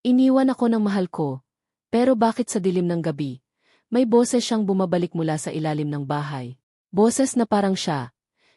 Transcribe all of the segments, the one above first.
Iniwan ako ng mahal ko. Pero bakit sa dilim ng gabi? May boses siyang bumabalik mula sa ilalim ng bahay. Boses na parang siya.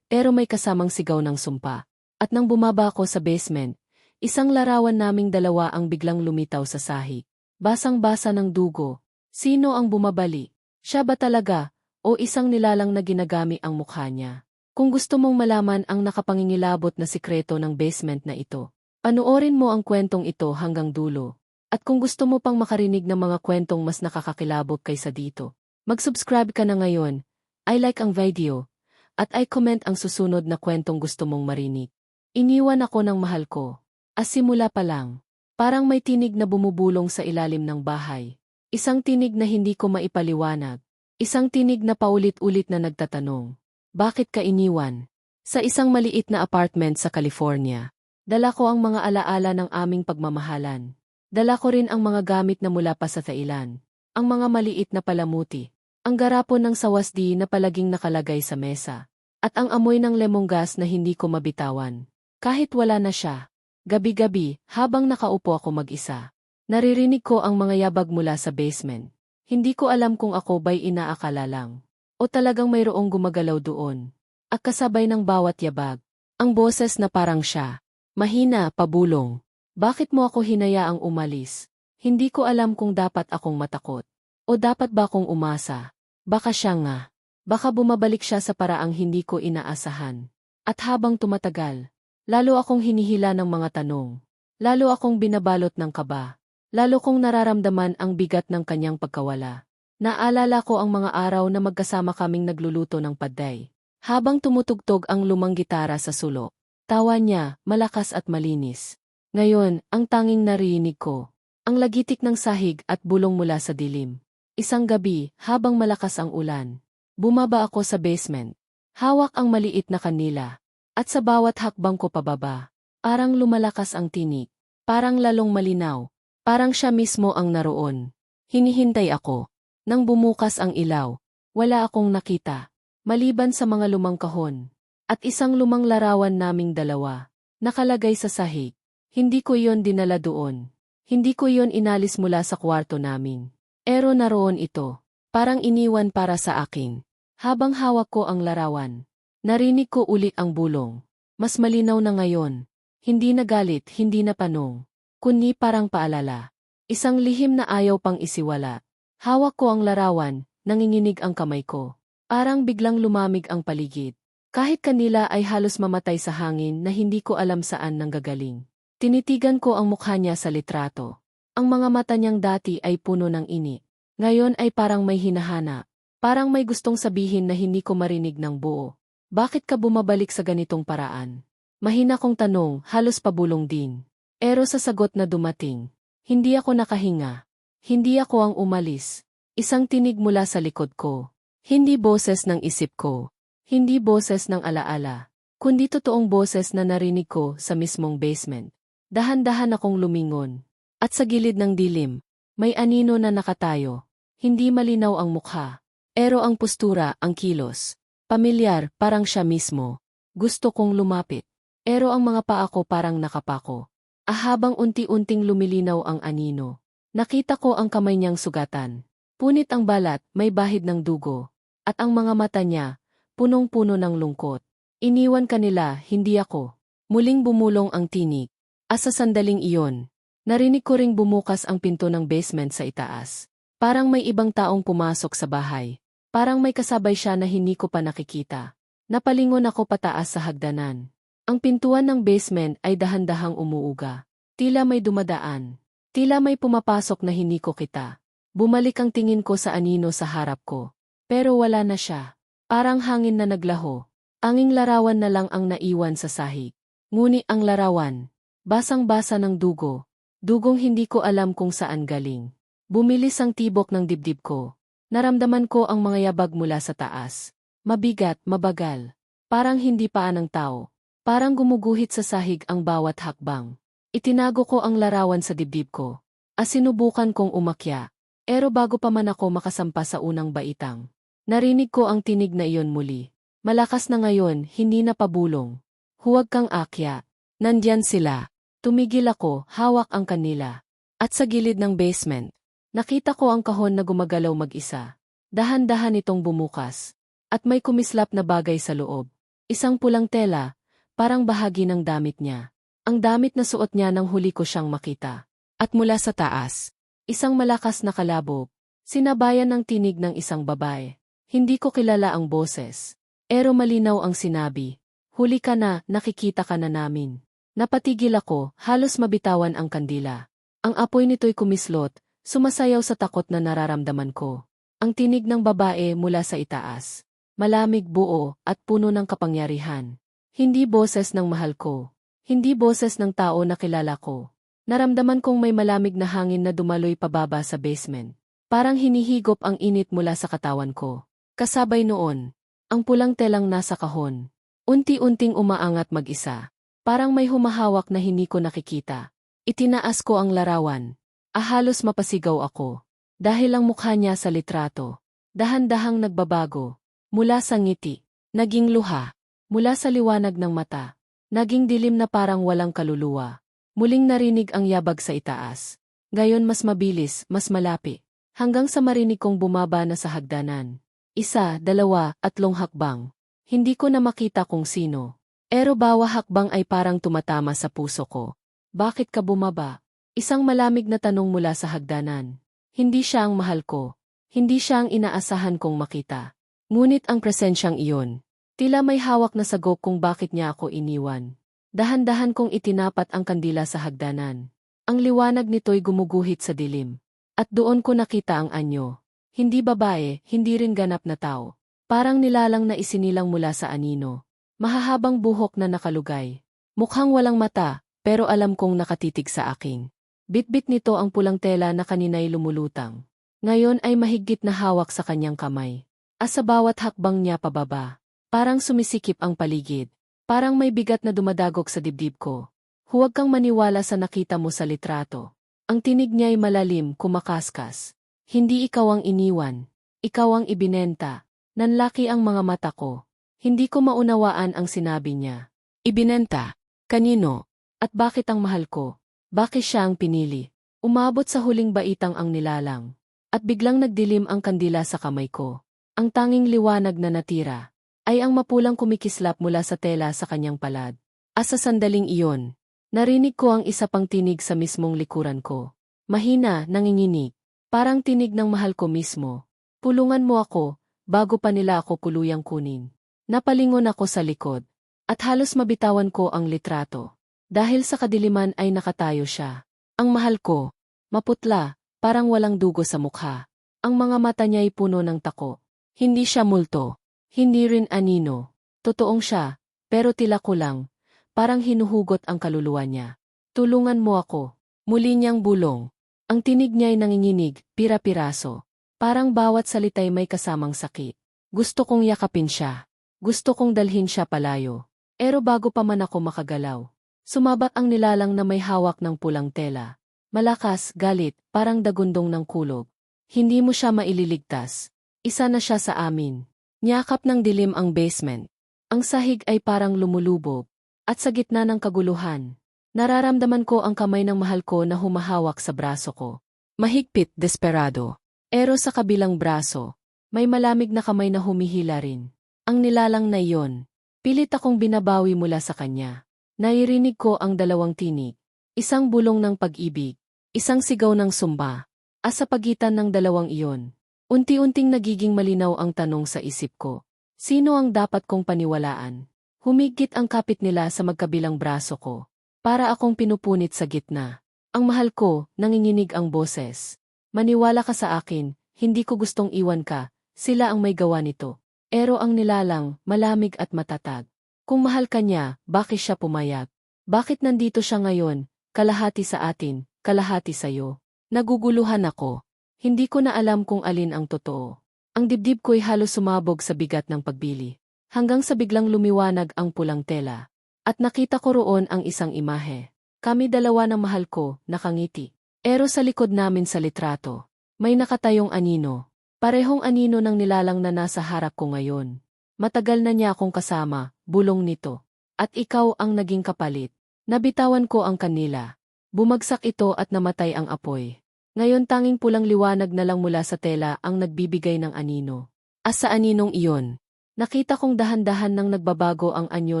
Pero may kasamang sigaw ng sumpa. At nang bumaba ako sa basement, isang larawan naming dalawa ang biglang lumitaw sa sahig. Basang-basa ng dugo. Sino ang bumabali? Siya ba talaga? O isang nilalang na ginagami ang mukha niya? Kung gusto mong malaman ang nakapangingilabot na sikreto ng basement na ito, panoorin mo ang kwentong ito hanggang dulo. At kung gusto mo pang makarinig ng mga kwentong mas nakakakilabot kaysa dito, mag-subscribe ka na ngayon, I like ang video, at I comment ang susunod na kwentong gusto mong marinig. Iniwan ako ng mahal ko. As simula pa lang, parang may tinig na bumubulong sa ilalim ng bahay. Isang tinig na hindi ko maipaliwanag. Isang tinig na paulit-ulit na nagtatanong. Bakit ka iniwan? Sa isang maliit na apartment sa California, dala ko ang mga alaala ng aming pagmamahalan. Dala ko rin ang mga gamit na mula pa sa Thailand. Ang mga maliit na palamuti. Ang garapon ng sawasdi na palaging nakalagay sa mesa. At ang amoy ng lemongrass na hindi ko mabitawan. Kahit wala na siya. Gabi-gabi, habang nakaupo ako mag-isa. Naririnig ko ang mga yabag mula sa basement. Hindi ko alam kung ako ba'y inaakala lang. O talagang mayroong gumagalaw doon. At kasabay ng bawat yabag. Ang boses na parang siya. Mahina, pabulong. Bakit mo ako hinayaang umalis? Hindi ko alam kung dapat akong matakot. O dapat ba akong umasa? Baka siya nga. Baka bumabalik siya sa paraang hindi ko inaasahan. At habang tumatagal, lalo akong hinihila ng mga tanong. Lalo akong binabalot ng kaba. Lalo kong nararamdaman ang bigat ng kanyang pagkawala. Naalala ko ang mga araw na magkasama kaming nagluluto ng paday. Habang tumutugtog ang lumang gitara sa sulo. Tawa niya, malakas at malinis. Ngayon, ang tanging narinig ko. Ang lagitik ng sahig at bulong mula sa dilim. Isang gabi, habang malakas ang ulan. Bumaba ako sa basement. Hawak ang maliit na kanila. At sa bawat hakbang ko pababa, parang lumalakas ang tinig. Parang lalong malinaw. Parang siya mismo ang naroon. Hinihintay ako. Nang bumukas ang ilaw, wala akong nakita. Maliban sa mga lumang kahon. At isang lumang larawan naming dalawa. Nakalagay sa sahig. Hindi ko yon dinala doon. Hindi ko yon inalis mula sa kwarto namin. Pero naroon ito. Parang iniwan para sa akin. Habang hawak ko ang larawan. Narinig ko uli ang bulong. Mas malinaw na ngayon. Hindi na galit, hindi na panong. Kundi parang paalala. Isang lihim na ayaw pang isiwala. Hawak ko ang larawan, nanginginig ang kamay ko. Parang biglang lumamig ang paligid. Kahit kanila ay halos mamatay sa hangin na hindi ko alam saan nanggagaling. Tinitigan ko ang mukha niya sa litrato. Ang mga mata niyang dati ay puno ng ini. Ngayon ay parang may hinahana. Parang may gustong sabihin na hindi ko marinig ng buo. Bakit ka bumabalik sa ganitong paraan? Mahina kong tanong, halos pabulong din. Pero sa sagot na dumating, hindi ako nakahinga. Hindi ako ang umalis. Isang tinig mula sa likod ko. Hindi boses ng isip ko. Hindi boses ng alaala. Kundi totoong boses na narinig ko sa mismong basement. Dahan-dahan akong lumingon. At sa gilid ng dilim, may anino na nakatayo. Hindi malinaw ang mukha. Pero ang postura, ang kilos. Pamilyar, parang siya mismo. Gusto kong lumapit. Pero ang mga paa ko parang nakapako. Ahabang unti-unting lumilinaw ang anino. Nakita ko ang kamay niyang sugatan. Punit ang balat, may bahid ng dugo. At ang mga mata niya, punong-puno ng lungkot. Iniwan kanila, hindi ako. Muling bumulong ang tinig. As sa sandaling iyon, narinig ko ring bumukas ang pinto ng basement sa itaas. Parang may ibang taong pumasok sa bahay. Parang may kasabay siya na hindi ko pa nakikita. Napalingon ako pataas sa hagdanan. Ang pintuan ng basement ay dahan-dahang umuuga. Tila may dumadaan. Tila may pumapasok na hindi kita. Bumalik ang tingin ko sa anino sa harap ko. Pero wala na siya. Parang hangin na naglaho. Anging larawan na lang ang naiwan sa sahig. Nguni ang larawan. Basang-basa ng dugo. Dugong hindi ko alam kung saan galing. Bumilis ang tibok ng dibdib ko. Naramdaman ko ang mga yabag mula sa taas. Mabigat, mabagal. Parang hindi paan ng tao. Parang gumuguhit sa sahig ang bawat hakbang. Itinago ko ang larawan sa dibdib ko. Asinubukan kong umakya. Pero bago pa man ako makasampa sa unang baitang, narinig ko ang tinig na iyon muli. Malakas na ngayon, hindi na pabulong. Huwag kang akya. Nandyan sila. Tumigil ako, hawak ang kanila. At sa gilid ng basement, nakita ko ang kahon na gumagalaw mag-isa. Dahan-dahan itong bumukas. At may kumislap na bagay sa loob. Isang pulang tela, parang bahagi ng damit niya. Ang damit na suot niya nang huli ko siyang makita. At mula sa taas, isang malakas na kalabog. Sinabayan ng tinig ng isang babae. Hindi ko kilala ang boses. Pero malinaw ang sinabi. Huli ka na, nakikita ka na namin. Napatigil ako, halos mabitawan ang kandila. Ang apoy nito'y kumislot, sumasayaw sa takot na nararamdaman ko. Ang tinig ng babae mula sa itaas. Malamig buo at puno ng kapangyarihan. Hindi boses ng mahal ko. Hindi boses ng tao na kilala ko. Naramdaman kong may malamig na hangin na dumaloy pababa sa basement. Parang hinihigop ang init mula sa katawan ko. Kasabay noon, ang pulang telang nasa kahon. Unti-unting umaangat mag-isa. Parang may humahawak na hindi ko nakikita. Itinaas ko ang larawan. Ahalos mapasigaw ako. Dahil ang mukha niya sa litrato. Dahan-dahang nagbabago. Mula sa ngiti. Naging luha. Mula sa liwanag ng mata. Naging dilim na parang walang kaluluwa. Muling narinig ang yabag sa itaas. Ngayon mas mabilis, mas malapi. Hanggang sa marinig kong bumaba na sa hagdanan. Isa, dalawa, atlong hakbang. Hindi ko na makita kung sino. Pero bawa hakbang ay parang tumatama sa puso ko. Bakit ka bumaba? Isang malamig na tanong mula sa hagdanan. Hindi siya ang mahal ko. Hindi siya ang inaasahan kong makita. Ngunit ang presensyang iyon. Tila may hawak na sagok kung bakit niya ako iniwan. Dahan-dahan kong itinapat ang kandila sa hagdanan. Ang liwanag nito'y gumuguhit sa dilim. At doon ko nakita ang anyo. Hindi babae, hindi rin ganap na tao. Parang nilalang na isinilang mula sa anino. Mahahabang buhok na nakalugay. Mukhang walang mata, pero alam kong nakatitig sa akin. Bitbit nito ang pulang tela na kanina'y lumulutang. Ngayon ay mahigit na hawak sa kanyang kamay. As sa bawat hakbang niya pababa, parang sumisikip ang paligid. Parang may bigat na dumadagok sa dibdib ko. Huwag kang maniwala sa nakita mo sa litrato. Ang tinig niya'y malalim, kumakaskas. Hindi ikaw ang iniwan. Ikaw ang ibinenta. Nanlaki ang mga mata ko. Hindi ko maunawaan ang sinabi niya. Ibinenta? Kanino? At bakit ang mahal ko? Bakit siya ang pinili? Umabot sa huling baitang ang nilalang. At biglang nagdilim ang kandila sa kamay ko. Ang tanging liwanag na natira ay ang mapulang kumikislap mula sa tela sa kanyang palad. As sa sandaling iyon, narinig ko ang isa pang tinig sa mismong likuran ko. Mahina, nanginginig. Parang tinig ng mahal ko mismo. Pulungan mo ako, bago pa nila ako kuluyang kunin. Napalingon ako sa likod. At halos mabitawan ko ang litrato. Dahil sa kadiliman ay nakatayo siya. Ang mahal ko, maputla, parang walang dugo sa mukha. Ang mga mata niya'y puno ng tako. Hindi siya multo. Hindi rin anino. Totoong siya, pero tila ko lang. Parang hinuhugot ang kaluluwa niya. Tulungan mo ako. Muli niyang bulong. Ang tinig niya'y nanginginig, pira-piraso. Parang bawat salita'y may kasamang sakit. Gusto kong yakapin siya. Gusto kong dalhin siya palayo. Pero bago pa man ako makagalaw, sumabat ang nilalang na may hawak ng pulang tela. Malakas, galit, parang dagundong ng kulog. Hindi mo siya maililigtas. Isa na siya sa amin. Niyakap ng dilim ang basement. Ang sahig ay parang lumulubog. At sa gitna ng kaguluhan, Nararamdaman ko ang kamay ng mahal ko na humahawak sa braso ko. Mahigpit, desperado. Pero sa kabilang braso, may malamig na kamay na humihila rin. Ang nilalang na iyon, pilit akong binabawi mula sa kanya. Nairinig ko ang dalawang tinig. Isang bulong ng pag-ibig, isang sigaw ng sumba. As sa pagitan ng dalawang iyon, unti-unting nagiging malinaw ang tanong sa isip ko. Sino ang dapat kong paniwalaan? Humigit ang kapit nila sa magkabilang braso ko. Para akong pinupunit sa gitna. Ang mahal ko, nanginginig ang boses. Maniwala ka sa akin, hindi ko gustong iwan ka, sila ang may gawa nito. Pero ang nilalang, malamig at matatag. Kung mahal ka niya, bakit siya pumayag? Bakit nandito siya ngayon, kalahati sa atin, kalahati sa'yo? Naguguluhan ako. Hindi ko na alam kung alin ang totoo. Ang dibdib ko'y halos sumabog sa bigat ng pagbili. Hanggang sa biglang lumiwanag ang pulang tela. At nakita ko roon ang isang imahe. Kami dalawa ng mahal ko, nakangiti. Pero sa likod namin sa litrato, may nakatayong anino. Parehong anino ng nilalang na nasa harap ko ngayon. Matagal na niya akong kasama, bulong nito. At ikaw ang naging kapalit. Nabitawan ko ang kanila. Bumagsak ito at namatay ang apoy. Ngayon tanging pulang liwanag na lang mula sa tela ang nagbibigay ng anino. As sa aninong iyon, nakita kong dahan-dahan nang nagbabago ang anyo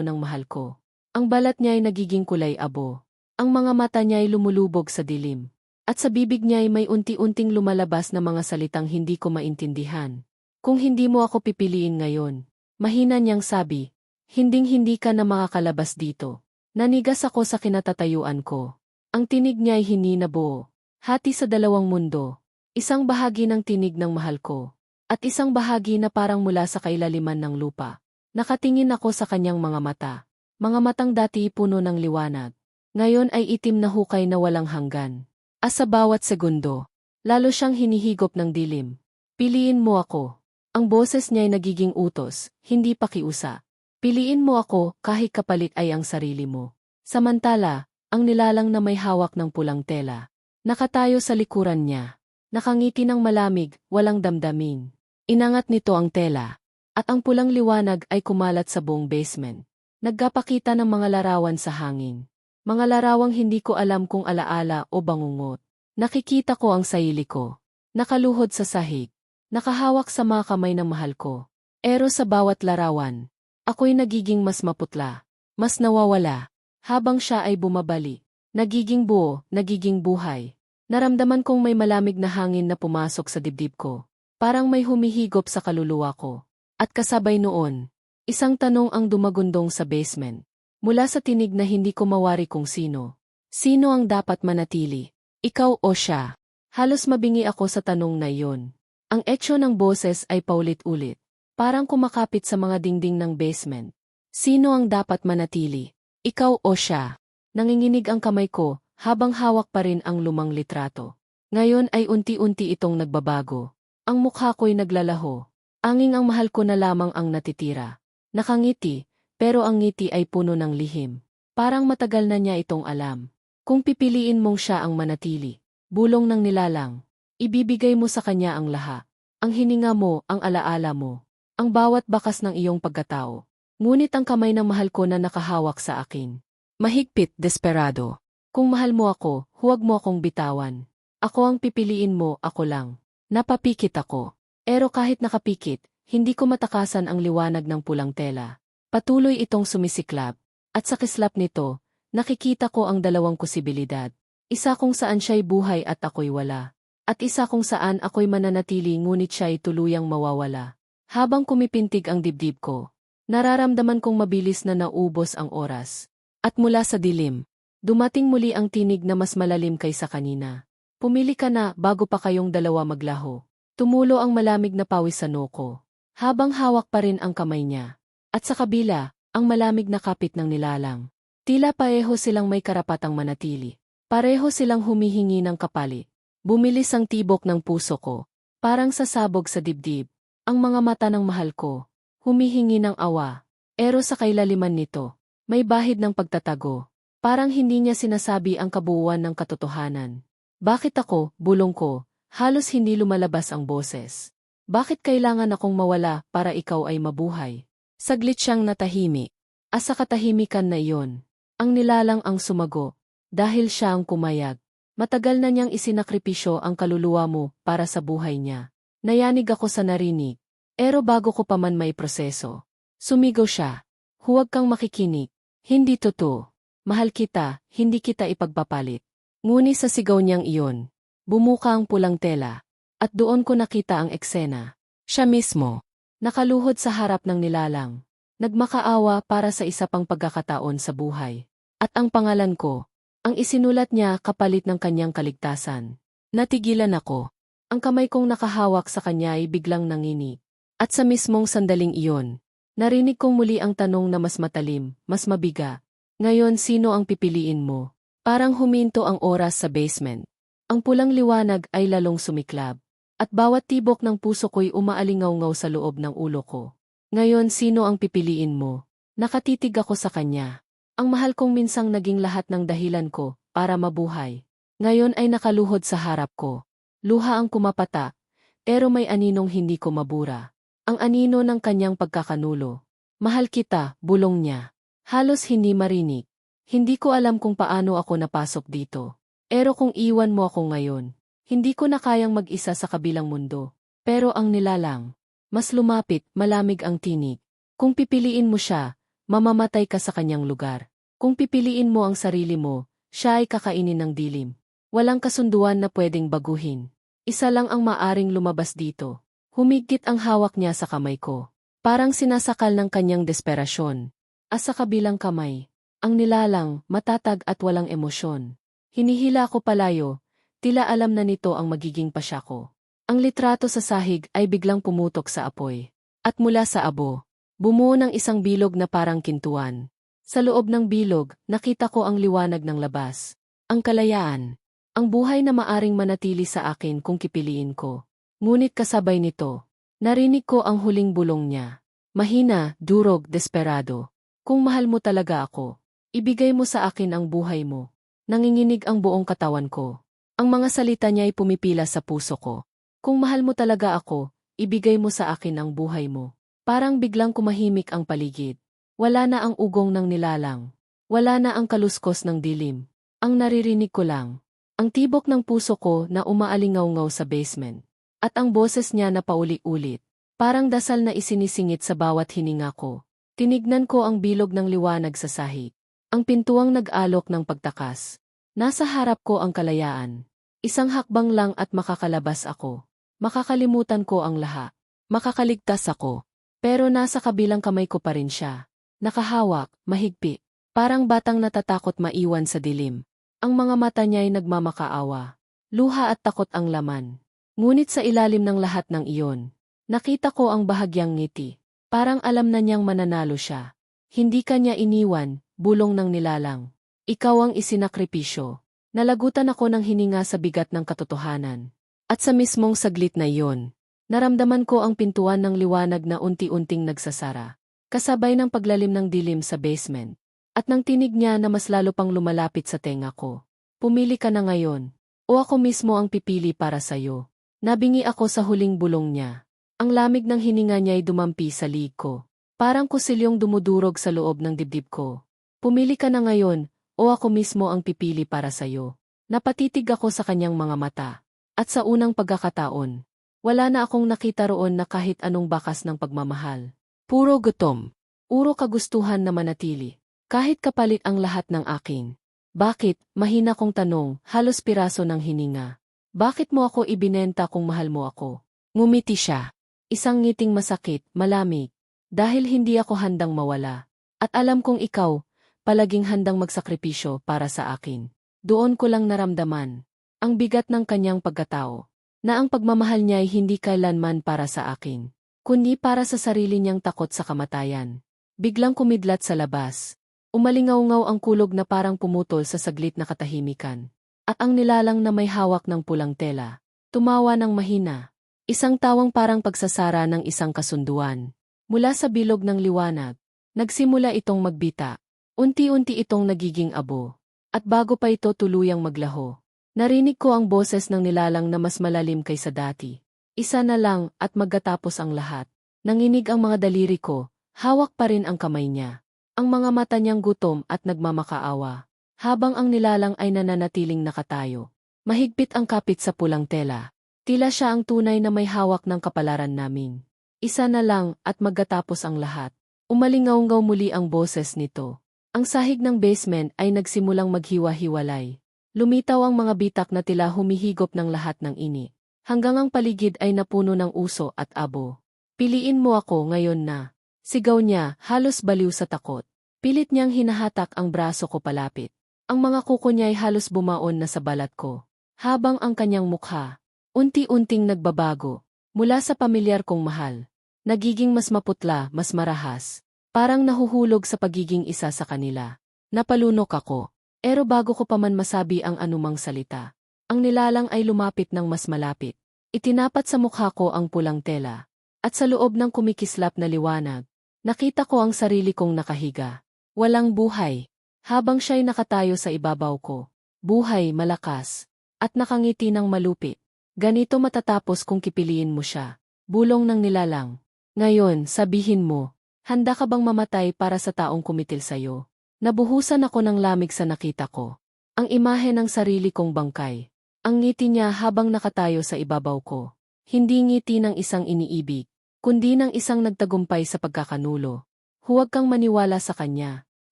ng mahal ko. Ang balat niya ay nagiging kulay abo. Ang mga mata niya ay lumulubog sa dilim. At sa bibig niya ay may unti-unting lumalabas na mga salitang hindi ko maintindihan. Kung hindi mo ako pipiliin ngayon, mahina niyang sabi, hinding-hindi ka na makakalabas dito. Nanigas ako sa kinatatayuan ko. Ang tinig niya ay hindi nabuo. Hati sa dalawang mundo. Isang bahagi ng tinig ng mahal ko. At isang bahagi na parang mula sa kailaliman ng lupa. Nakatingin ako sa kanyang mga mata. Mga matang dati puno ng liwanag. Ngayon ay itim na hukay na walang hanggan. As sa bawat segundo, lalo siyang hinihigop ng dilim. Piliin mo ako. Ang boses niya ay nagiging utos, hindi pakiusa. Piliin mo ako kahit kapalit ay ang sarili mo. Samantala, ang nilalang na may hawak ng pulang tela. Nakatayo sa likuran niya. Nakangiti ng malamig, walang damdamin. Inangat nito ang tela. At ang pulang liwanag ay kumalat sa buong basement. Nagkapakita ng mga larawan sa hangin. Mga larawang hindi ko alam kung alaala o bangungot. Nakikita ko ang sarili ko. Nakaluhod sa sahig. Nakahawak sa mga kamay ng mahal ko. Pero sa bawat larawan, ako'y nagiging mas maputla. Mas nawawala. Habang siya ay bumabali, nagiging buo, nagiging buhay. Naramdaman kong may malamig na hangin na pumasok sa dibdib ko. Parang may humihigop sa kaluluwa ko. At kasabay noon, isang tanong ang dumagundong sa basement. Mula sa tinig na hindi ko mawari kung sino. Sino ang dapat manatili? Ikaw o siya? Halos mabingi ako sa tanong na iyon. Ang etsyo ng boses ay paulit-ulit. Parang kumakapit sa mga dingding ng basement. Sino ang dapat manatili? Ikaw o siya. Nanginginig ang kamay ko, habang hawak pa rin ang lumang litrato. Ngayon ay unti-unti itong nagbabago. Ang mukha ko'y naglalaho. Anging ang mahal ko na lamang ang natitira. Nakangiti, pero ang ngiti ay puno ng lihim. Parang matagal na niya itong alam. Kung pipiliin mong siya ang manatili, bulong ng nilalang, ibibigay mo sa kanya ang laha. Ang hininga mo, ang alaala mo, ang bawat bakas ng iyong pagkatao. Ngunit ang kamay ng mahal ko na nakahawak sa akin. Mahigpit, desperado. Kung mahal mo ako, huwag mo akong bitawan. Ako ang pipiliin mo, ako lang. Napapikit ako. Pero kahit nakapikit, hindi ko matakasan ang liwanag ng pulang tela. Patuloy itong sumisiklab. At sa kislap nito, nakikita ko ang dalawang posibilidad. Isa kung saan siya'y buhay at ako'y wala. At isa kung saan ako'y mananatili ngunit siya'y tuluyang mawawala. Habang kumipintig ang dibdib ko, Nararamdaman kong mabilis na naubos ang oras. At mula sa dilim, dumating muli ang tinig na mas malalim kaysa kanina. Pumili ka na bago pa kayong dalawa maglaho. Tumulo ang malamig na pawis sa noko. Habang hawak pa rin ang kamay niya. At sa kabila, ang malamig na kapit ng nilalang. Tila pareho silang may karapatang manatili. Pareho silang humihingi ng kapalit. Bumilis ang tibok ng puso ko. Parang sasabog sa dibdib. Ang mga mata ng mahal ko, humihingi ng awa. Pero sa kailaliman nito, may bahid ng pagtatago. Parang hindi niya sinasabi ang kabuuan ng katotohanan. Bakit ako, bulong ko, halos hindi lumalabas ang boses. Bakit kailangan akong mawala para ikaw ay mabuhay? Saglit siyang natahimi. Asa katahimikan na iyon. Ang nilalang ang sumago. Dahil siya ang kumayag. Matagal na niyang isinakripisyo ang kaluluwa mo para sa buhay niya. Nayanig ako sa narinig. Pero bago ko pa man may proseso, sumigaw siya. Huwag kang makikinig. Hindi totoo. Mahal kita, hindi kita ipagpapalit. Ngunit sa sigaw niyang iyon, bumuka ang pulang tela, at doon ko nakita ang eksena. Siya mismo, nakaluhod sa harap ng nilalang, nagmakaawa para sa isa pang pagkakataon sa buhay. At ang pangalan ko, ang isinulat niya kapalit ng kanyang kaligtasan. Natigilan ako. Ang kamay kong nakahawak sa kanya ay biglang nanginig. At sa mismong sandaling iyon, narinig kong muli ang tanong na mas matalim, mas mabiga. Ngayon sino ang pipiliin mo? Parang huminto ang oras sa basement. Ang pulang liwanag ay lalong sumiklab. At bawat tibok ng puso ko'y umaalingaw-ngaw sa loob ng ulo ko. Ngayon sino ang pipiliin mo? Nakatitig ako sa kanya. Ang mahal kong minsang naging lahat ng dahilan ko para mabuhay. Ngayon ay nakaluhod sa harap ko. Luha ang kumapata, pero may aninong hindi ko mabura. Ang anino ng kanyang pagkakanulo. Mahal kita, bulong niya. Halos hindi marinig. Hindi ko alam kung paano ako napasok dito. Pero kung iwan mo ako ngayon, hindi ko na kayang mag-isa sa kabilang mundo. Pero ang nilalang, mas lumapit, malamig ang tinig. Kung pipiliin mo siya, mamamatay ka sa kanyang lugar. Kung pipiliin mo ang sarili mo, siya ay kakainin ng dilim. Walang kasunduan na pwedeng baguhin. Isa lang ang maaring lumabas dito. Humigit ang hawak niya sa kamay ko. Parang sinasakal ng kanyang desperasyon. As sa kabilang kamay, ang nilalang, matatag at walang emosyon. Hinihila ko palayo, tila alam na nito ang magiging pasya ko. Ang litrato sa sahig ay biglang pumutok sa apoy. At mula sa abo, bumuo ng isang bilog na parang kintuan. Sa loob ng bilog, nakita ko ang liwanag ng labas. Ang kalayaan. Ang buhay na maaring manatili sa akin kung kipiliin ko. Ngunit kasabay nito, narinig ko ang huling bulong niya. Mahina, durog, desperado. Kung mahal mo talaga ako, ibigay mo sa akin ang buhay mo. Nanginginig ang buong katawan ko. Ang mga salita niya ay pumipila sa puso ko. Kung mahal mo talaga ako, ibigay mo sa akin ang buhay mo. Parang biglang kumahimik ang paligid. Wala na ang ugong ng nilalang. Wala na ang kaluskos ng dilim. Ang naririnig ko lang. Ang tibok ng puso ko na umaalingaw-ngaw sa basement. At ang boses niya na pauli-ulit. Parang dasal na isinisingit sa bawat hininga ko. Tinignan ko ang bilog ng liwanag sa sahig. Ang pintuang nag-alok ng pagtakas. Nasa harap ko ang kalayaan. Isang hakbang lang at makakalabas ako. Makakalimutan ko ang lahat. Makakaligtas ako. Pero nasa kabilang kamay ko pa rin siya. Nakahawak, mahigpi. Parang batang natatakot maiwan sa dilim. Ang mga mata niya ay nagmamakaawa. Luha at takot ang laman. Ngunit sa ilalim ng lahat ng iyon, nakita ko ang bahagyang ngiti. Parang alam na niyang mananalo siya. Hindi ka niya iniwan, bulong ng nilalang. Ikaw ang isinakripisyo. Nalagutan ako ng hininga sa bigat ng katotohanan. At sa mismong saglit na iyon, naramdaman ko ang pintuan ng liwanag na unti-unting nagsasara kasabay ng paglalim ng dilim sa basement, at nang tinig niya na mas lalo pang lumalapit sa tenga ko. Pumili ka na ngayon, o ako mismo ang pipili para sa'yo. Nabingi ako sa huling bulong niya. Ang lamig ng hininga niya ay dumampi sa liig ko. Parang kusilyong dumudurog sa loob ng dibdib ko. Pumili ka na ngayon, o ako mismo ang pipili para sa'yo. Napatitig ako sa kanyang mga mata. At sa unang pagkakataon, wala na akong nakita roon na kahit anong bakas ng pagmamahal. Puro gutom. Uro kagustuhan na manatili. Kahit kapalit ang lahat ng akin. Bakit, mahina kong tanong, halos piraso ng hininga. Bakit mo ako ibinenta kung mahal mo ako? Ngumiti siya. Isang ngiting masakit, malamig. Dahil hindi ako handang mawala. At alam kong ikaw, palaging handang magsakripisyo para sa akin. Doon ko lang naramdaman. Ang bigat ng kanyang pagkatao. Na ang pagmamahal niya ay hindi kailanman para sa akin kundi para sa sarili niyang takot sa kamatayan. Biglang kumidlat sa labas. Umalingaw-ngaw ang kulog na parang pumutol sa saglit na katahimikan. At ang nilalang na may hawak ng pulang tela. Tumawa ng mahina. Isang tawang parang pagsasara ng isang kasunduan. Mula sa bilog ng liwanag, nagsimula itong magbita. Unti-unti itong nagiging abo. At bago pa ito tuluyang maglaho, narinig ko ang boses ng nilalang na mas malalim kaysa dati. Isa na lang at magkatapos ang lahat. Nanginig ang mga daliri ko, hawak pa rin ang kamay niya. Ang mga mata niyang gutom at nagmamakaawa. Habang ang nilalang ay nananatiling nakatayo. Mahigpit ang kapit sa pulang tela. Tila siya ang tunay na may hawak ng kapalaran namin. Isa na lang at magkatapos ang lahat. Umalingaw-ngaw muli ang boses nito. Ang sahig ng basement ay nagsimulang maghiwa-hiwalay. Lumitaw ang mga bitak na tila humihigop ng lahat ng ini hanggang ang paligid ay napuno ng uso at abo. Piliin mo ako ngayon na. Sigaw niya, halos baliw sa takot. Pilit niyang hinahatak ang braso ko palapit. Ang mga kuko niya ay halos bumaon na sa balat ko. Habang ang kanyang mukha, unti-unting nagbabago. Mula sa pamilyar kong mahal. Nagiging mas maputla, mas marahas. Parang nahuhulog sa pagiging isa sa kanila. Napalunok ako. Pero bago ko pa man masabi ang anumang salita, ang nilalang ay lumapit ng mas malapit. Itinapat sa mukha ko ang pulang tela. At sa loob ng kumikislap na liwanag, nakita ko ang sarili kong nakahiga. Walang buhay. Habang siya'y nakatayo sa ibabaw ko. Buhay, malakas. At nakangiti ng malupit. Ganito matatapos kung kipiliin mo siya. Bulong ng nilalang. Ngayon, sabihin mo, handa ka bang mamatay para sa taong kumitil sa'yo? Nabuhusan ako ng lamig sa nakita ko. Ang imahe ng sarili kong bangkay. Ang ngiti niya habang nakatayo sa ibabaw ko. Hindi ngiti ng isang iniibig, kundi ng isang nagtagumpay sa pagkakanulo. Huwag kang maniwala sa kanya.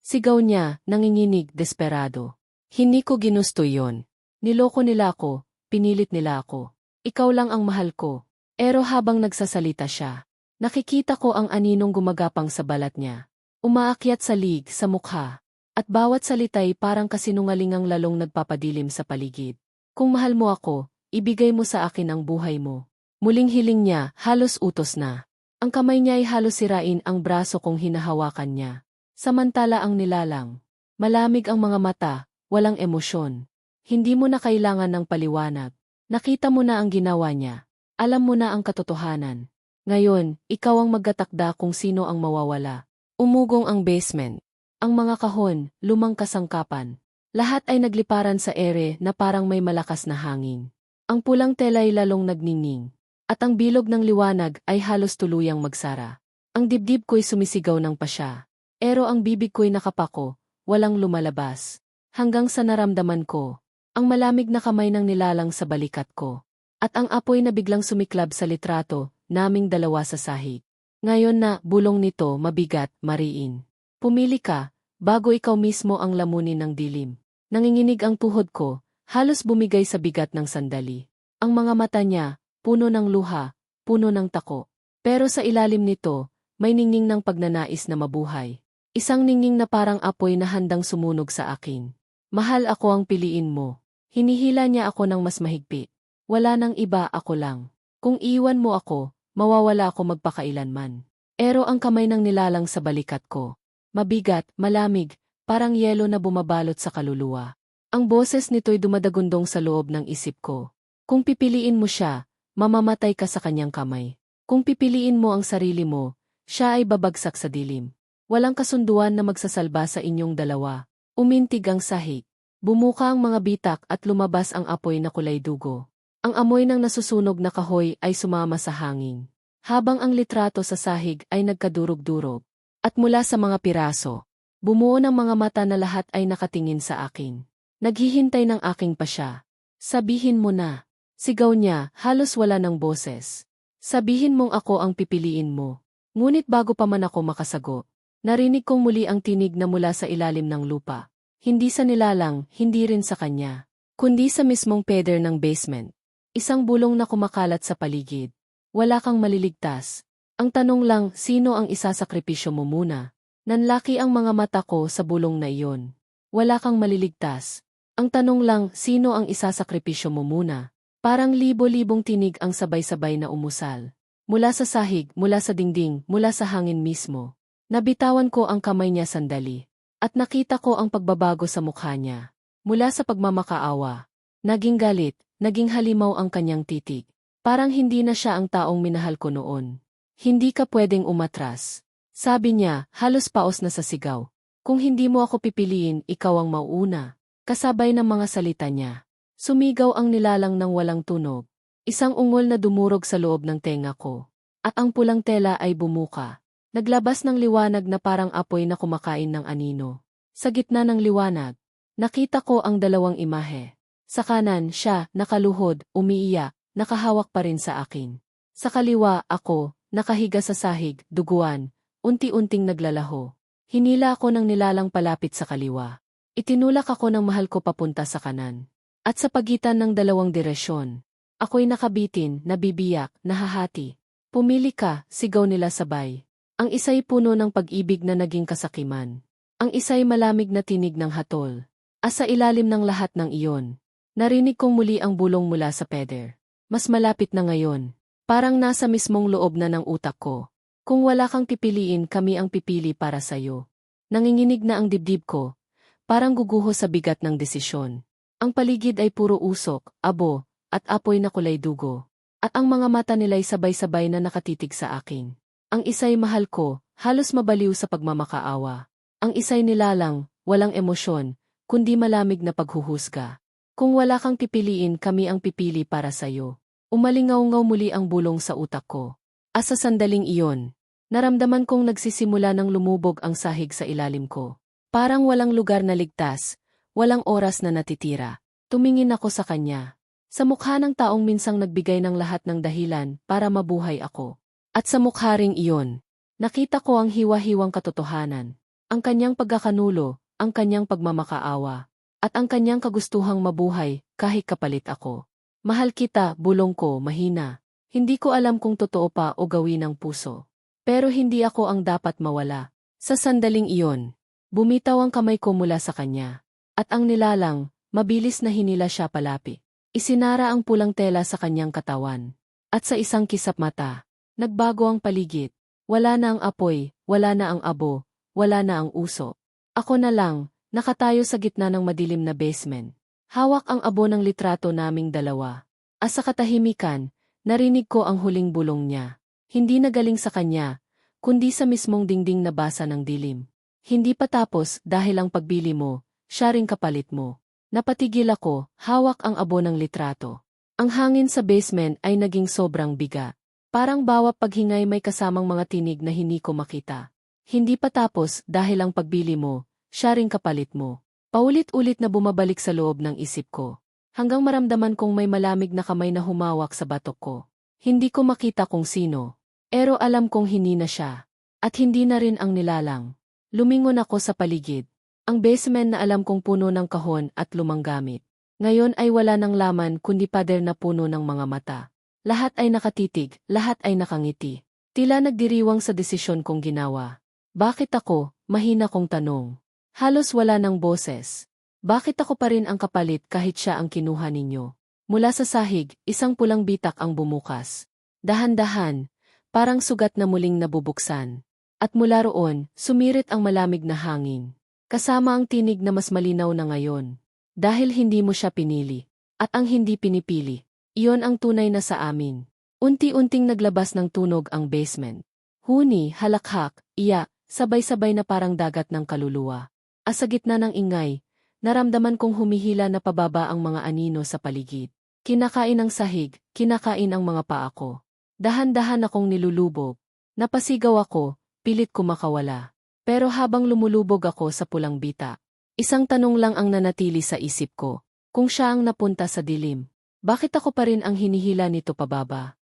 Sigaw niya, nanginginig, desperado. Hindi ko ginusto yon. Niloko nila ako, pinilit nila ako. Ikaw lang ang mahal ko. Pero habang nagsasalita siya, nakikita ko ang aninong gumagapang sa balat niya. Umaakyat sa lig, sa mukha. At bawat salita'y parang kasinungalingang lalong nagpapadilim sa paligid. Kung mahal mo ako, ibigay mo sa akin ang buhay mo. Muling hiling niya, halos utos na. Ang kamay niya ay halos sirain ang braso kong hinahawakan niya. Samantala ang nilalang. Malamig ang mga mata, walang emosyon. Hindi mo na kailangan ng paliwanag. Nakita mo na ang ginawa niya. Alam mo na ang katotohanan. Ngayon, ikaw ang magtatakda kung sino ang mawawala. Umugong ang basement. Ang mga kahon, lumang kasangkapan. Lahat ay nagliparan sa ere na parang may malakas na hangin. Ang pulang tela ay lalong nagningning. At ang bilog ng liwanag ay halos tuluyang magsara. Ang dibdib ko'y sumisigaw ng pasya. Pero ang bibig ko'y nakapako, walang lumalabas. Hanggang sa naramdaman ko, ang malamig na kamay ng nilalang sa balikat ko. At ang apoy na biglang sumiklab sa litrato, naming dalawa sa sahig. Ngayon na, bulong nito, mabigat, mariin. Pumili ka, bago ikaw mismo ang lamunin ng dilim. Nanginginig ang tuhod ko, halos bumigay sa bigat ng sandali. Ang mga mata niya, puno ng luha, puno ng tako. Pero sa ilalim nito, may ningning ng pagnanais na mabuhay. Isang ningning na parang apoy na handang sumunog sa akin. Mahal ako ang piliin mo. Hinihila niya ako ng mas mahigpit. Wala nang iba ako lang. Kung iwan mo ako, mawawala ako magpakailanman. Pero ang kamay ng nilalang sa balikat ko, Mabigat, malamig, parang yelo na bumabalot sa kaluluwa. Ang boses nito'y dumadagundong sa loob ng isip ko. Kung pipiliin mo siya, mamamatay ka sa kanyang kamay. Kung pipiliin mo ang sarili mo, siya ay babagsak sa dilim. Walang kasunduan na magsasalba sa inyong dalawa. Umintig ang sahig. Bumuka ang mga bitak at lumabas ang apoy na kulay dugo. Ang amoy ng nasusunog na kahoy ay sumama sa hangin. Habang ang litrato sa sahig ay nagkadurog-durog. At mula sa mga piraso, bumuo ng mga mata na lahat ay nakatingin sa akin. Naghihintay ng aking pasya. Sabihin mo na. Sigaw niya, halos wala ng boses. Sabihin mong ako ang pipiliin mo. Ngunit bago pa man ako makasago, narinig kong muli ang tinig na mula sa ilalim ng lupa. Hindi sa nilalang, hindi rin sa kanya, kundi sa mismong peder ng basement. Isang bulong na kumakalat sa paligid. Wala kang maliligtas, ang tanong lang, sino ang isasakripisyo mo muna? Nanlaki ang mga mata ko sa bulong na iyon. Wala kang maliligtas. Ang tanong lang, sino ang isasakripisyo mo muna? Parang libo-libong tinig ang sabay-sabay na umusal. Mula sa sahig, mula sa dingding, mula sa hangin mismo. Nabitawan ko ang kamay niya sandali. At nakita ko ang pagbabago sa mukha niya. Mula sa pagmamakaawa. Naging galit, naging halimaw ang kanyang titig. Parang hindi na siya ang taong minahal ko noon. Hindi ka pwedeng umatras. Sabi niya, halos paos na sa sigaw. Kung hindi mo ako pipiliin, ikaw ang mauuna. Kasabay ng mga salita niya. Sumigaw ang nilalang ng walang tunog. Isang ungol na dumurog sa loob ng tenga ko. At ang pulang tela ay bumuka. Naglabas ng liwanag na parang apoy na kumakain ng anino. Sa gitna ng liwanag, nakita ko ang dalawang imahe. Sa kanan, siya, nakaluhod, umiiyak, nakahawak pa rin sa akin. Sa kaliwa, ako, Nakahiga sa sahig, duguan, unti-unting naglalaho. Hinila ako ng nilalang palapit sa kaliwa. Itinulak ako ng mahal ko papunta sa kanan. At sa pagitan ng dalawang direksyon, ako'y nakabitin, nabibiyak, nahahati. Pumili ka, sigaw nila sabay. Ang isa'y puno ng pag-ibig na naging kasakiman. Ang isa'y malamig na tinig ng hatol. Asa ilalim ng lahat ng iyon. Narinig kong muli ang bulong mula sa peder. Mas malapit na ngayon. Parang nasa mismong loob na ng utak ko. Kung wala kang pipiliin kami ang pipili para sa'yo. Nanginginig na ang dibdib ko. Parang guguho sa bigat ng desisyon. Ang paligid ay puro usok, abo, at apoy na kulay dugo. At ang mga mata nila'y sabay-sabay na nakatitig sa akin. Ang isa'y mahal ko, halos mabaliw sa pagmamakaawa. Ang isa'y nilalang, walang emosyon, kundi malamig na paghuhusga. Kung wala kang pipiliin kami ang pipili para sa'yo. Umalingaw-ngaw muli ang bulong sa utak ko. Asa sandaling iyon, naramdaman kong nagsisimula ng lumubog ang sahig sa ilalim ko. Parang walang lugar na ligtas, Walang oras na natitira. Tumingin ako sa kanya. Sa mukha ng taong minsang nagbigay ng lahat ng dahilan para mabuhay ako. At sa mukha ring iyon, nakita ko ang hiwa-hiwang katotohanan. Ang kanyang pagkakanulo, ang kanyang pagmamakaawa, at ang kanyang kagustuhang mabuhay kahit kapalit ako. Mahal kita, bulong ko, mahina. Hindi ko alam kung totoo pa o gawin ng puso. Pero hindi ako ang dapat mawala. Sa sandaling iyon, bumitaw ang kamay ko mula sa kanya. At ang nilalang, mabilis na hinila siya palapit. Isinara ang pulang tela sa kanyang katawan. At sa isang kisap mata, nagbago ang paligid. Wala na ang apoy, wala na ang abo, wala na ang uso. Ako na lang, nakatayo sa gitna ng madilim na basement. Hawak ang abo ng litrato naming dalawa. As sa katahimikan, narinig ko ang huling bulong niya. Hindi na galing sa kanya, kundi sa mismong dingding na basa ng dilim. Hindi pa tapos dahil ang pagbili mo, siya ring kapalit mo. Napatigil ako, hawak ang abo ng litrato. Ang hangin sa basement ay naging sobrang biga. Parang bawat paghingay may kasamang mga tinig na hindi ko makita. Hindi pa tapos dahil ang pagbili mo, siya ring kapalit mo. Paulit-ulit na bumabalik sa loob ng isip ko. Hanggang maramdaman kong may malamig na kamay na humawak sa batok ko. Hindi ko makita kung sino. Pero alam kong hindi na siya. At hindi na rin ang nilalang. Lumingon ako sa paligid. Ang basement na alam kong puno ng kahon at lumang gamit. Ngayon ay wala ng laman kundi pader na puno ng mga mata. Lahat ay nakatitig, lahat ay nakangiti. Tila nagdiriwang sa desisyon kong ginawa. Bakit ako? Mahina kong tanong. Halos wala ng boses. Bakit ako pa rin ang kapalit kahit siya ang kinuha ninyo? Mula sa sahig, isang pulang bitak ang bumukas. Dahan-dahan, parang sugat na muling nabubuksan. At mula roon, sumirit ang malamig na hangin. Kasama ang tinig na mas malinaw na ngayon. Dahil hindi mo siya pinili. At ang hindi pinipili. Iyon ang tunay na sa amin. Unti-unting naglabas ng tunog ang basement. Huni, halakhak, iya, sabay-sabay na parang dagat ng kaluluwa. Sa gitna ng ingay, naramdaman kong humihila na pababa ang mga anino sa paligid. Kinakain ang sahig, kinakain ang mga paa ko. Dahan-dahan akong nilulubog. Napasigaw ako, pilit ko makawala. Pero habang lumulubog ako sa pulang bita, isang tanong lang ang nanatili sa isip ko. Kung siya ang napunta sa dilim, bakit ako pa rin ang hinihila nito pababa?